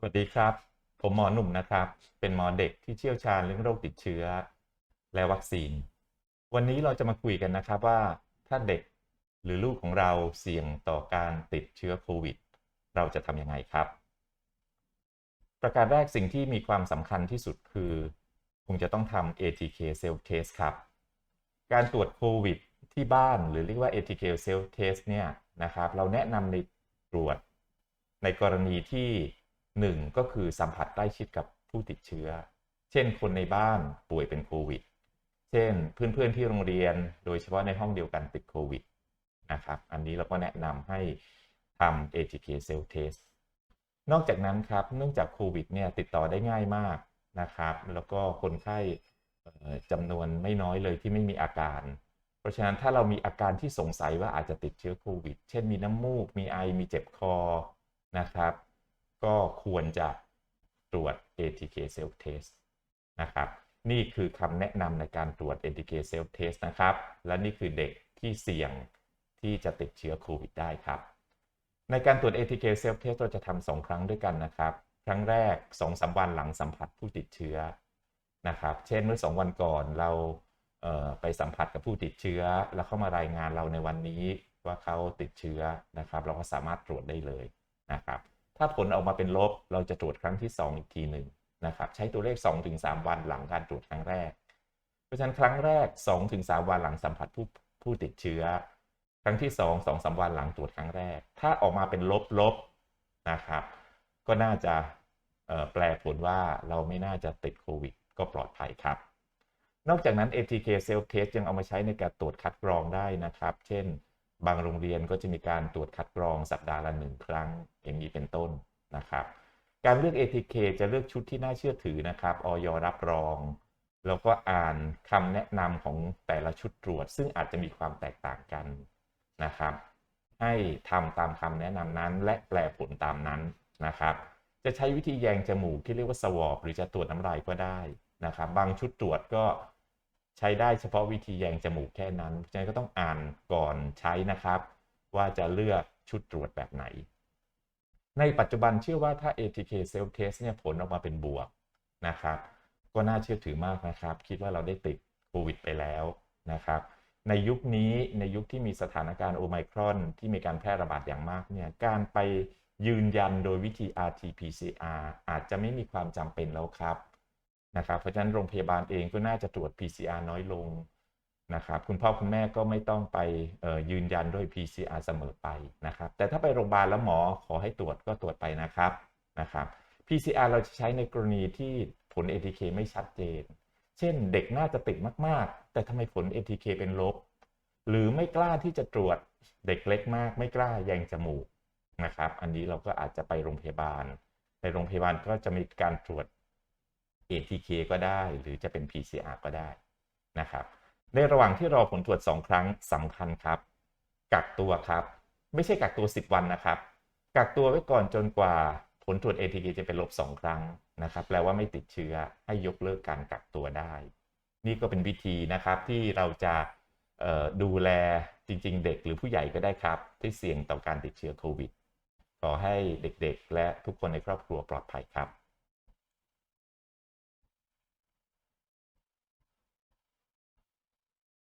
สวัสดีครับ ผมหมอหนุ่มนะครับ เป็นหมอเด็กที่เชี่ยวชาญเรื่องโรคติดเชื้อ และวัคซีน วันนี้เราจะมาคุยกันนะครับว่าถ้าเด็กหรือลูกของเราเสี่ยงต่อการติดเชื้อโควิด เราจะทำยังไงครับ ประการแรกสิ่งที่มีความสำคัญที่สุดคือ คงจะต้องทำ ATK self test ครับ การตรวจโควิดที่บ้านหรือเรียกว่า ATK self test เนี่ยนะครับ เราแนะนำในตรวจในกรณีที่ 1 ก็คือสัมผัสใกล้ชิดกับผู้ติดเชื้อ เช่นคนในบ้านป่วยเป็นโควิด เช่นเพื่อนๆที่โรงเรียนโดยเฉพาะในห้องเดียวกันติดโควิดนะครับอันนี้เราก็แนะนำให้ทำ ATK self test นอกจากนั้นครับเนื่องจากโควิดเนี่ยติดต่อได้ง่ายมากนะครับ แล้วก็คนไข้จำนวนไม่น้อยเลยที่ไม่มีอาการ เพราะฉะนั้นถ้าเรามีอาการที่สงสัยว่าอาจจะติดเชื้อโควิด เช่นมีน้ำมูก มีไอ มีเจ็บคอนะครับ ก็ควรจะตรวจ ATK self test นะครับ นี่คือคำแนะนำในการตรวจ ATK self test นะครับ และนี่คือเด็กที่เสี่ยงที่จะติดเชื้อโควิดได้ครับ ในการตรวจ ATK self test เราจะทำสองครั้งด้วยกันนะครับ ครั้งแรก2อสวันหลังสัมผัสผู้ติดเชื้อนะครับ เช่นเมื่อ 2 วันก่อนเราเไปสัมผัสกับผู้ติดเชื้อ แล้วเข้ามารายงานเราในวันนี้ว่าเขาติดเชื้อนะครับ เราก็สามารถตรวจได้เลยนะครับ ถ้าผลออกมาเป็นลบ เราจะตรวจครั้งที่ 2 อีกทีหนึ่งนะครับใช้ตัวเลข 2-3 วันหลังการตรวจครั้งแรก เพราะฉะนั้นครั้งแรก 2-3 วันหลังสัมผัสผู้ผู้ติดเชื้อ ครั้งที่ 2 2 3วันหลังตรวจครั้งแรก ถ้าออกมาเป็นลบลบนะครับ ก็น่าจะแปลผลว่าเราไม่น่าจะติดโควิด ก็ปลอดภัยครับ นอกจากนั้น ATK self test ยังเอามาใช้ในการตรวจคัดกรองได้นะครับ เช่น บางโรงเรียนก็จะมีการตรวจคัดกรองสัปดาห์ละหนึ่งครั้ง อย่างนี้เป็นต้นนะครับ การเลือก ATK จะเลือกชุดที่น่าเชื่อถือนะครับออยรับรอง แล้วก็อ่านคำแนะนำของแต่ละชุดตรวจ ซึ่งอาจจะมีความแตกต่างกันนะครับ ให้ทำตามคำแนะนำนั้น และแปลผลตามนั้นนะครับ จะใช้วิธีแยงจมูกที่เรียกว่าสวอปหรือจะตรวจน้ำลายก็ได้นะครับ บางชุดตรวจก็ ใช้ได้เฉพาะวิธีแยงจมูกแค่นั้นฉะนั้นก็ต้องอ่านก่อนใช้นะครับ ว่าจะเลือกชุดตรวจแบบไหน ในปัจจุบันเชื่อว่าถ้า ATK self test เนี่ยผลออกมาเป็นบวกนะครับ ก็น่าเชื่อถือมากนะครับ คิดว่าเราได้ติดโควิดไปแล้วนะครับในยุคนี้ในยุคที่มีสถานการณ์โอไมครอนที่มีการแพร่ระบาดอย่างมากเนี่ยการไปยืนยันโดยวิธี RT-PCR อาจจะไม่มีความจำเป็นแล้วครับ นะครับเพราะฉะนั้นโรงพยาบาลเองก็น่าจะตรวจ PCR น้อยลงนะครับคุณพ่อคุณแม่ก็ไม่ต้องไปยืนยันด้วย PCR เสมอไปนะครับแต่ถ้าไปโรงพยาบาลแล้วหมอขอให้ตรวจก็ตรวจไปนะครับนะครับ PCR เราจะใช้ในกรณีที่ผล ATK ไม่ชัดเจน เช่นเด็กน่าจะติดมาก ๆ แต่ทำไมผล ATK เป็นลบ หรือไม่กล้าที่จะตรวจเด็กเล็กมาก ไม่กล้าแยงจมูกนะครับ อันนี้เราก็อาจจะไปโรงพยาบาล ในโรงพยาบาลก็จะมีการตรวจ ATK ก็ได้หรือจะเป็น PCR ก็ได้นะครับ ในระหว่างที่รอผลตรวจ 2 ครั้งสำคัญครับ กักตัวครับ ไม่ใช่กักตัว 10 วันนะครับ กักตัวไว้ก่อนจนกว่าผลตรวจ ATK จะเป็นลบ 2 ครั้งนะครับ แปลว่าไม่ติดเชื้อให้ยกเลิกการกักตัวได้ นี่ก็เป็นวิธีนะครับที่เราจะดูแลจริง ๆ เด็กหรือผู้ใหญ่ก็ได้ครับ ที่เสี่ยงต่อการติดเชื้อโควิดขอให้เด็กๆ และทุกคนในครอบครัวปลอดภัยครับ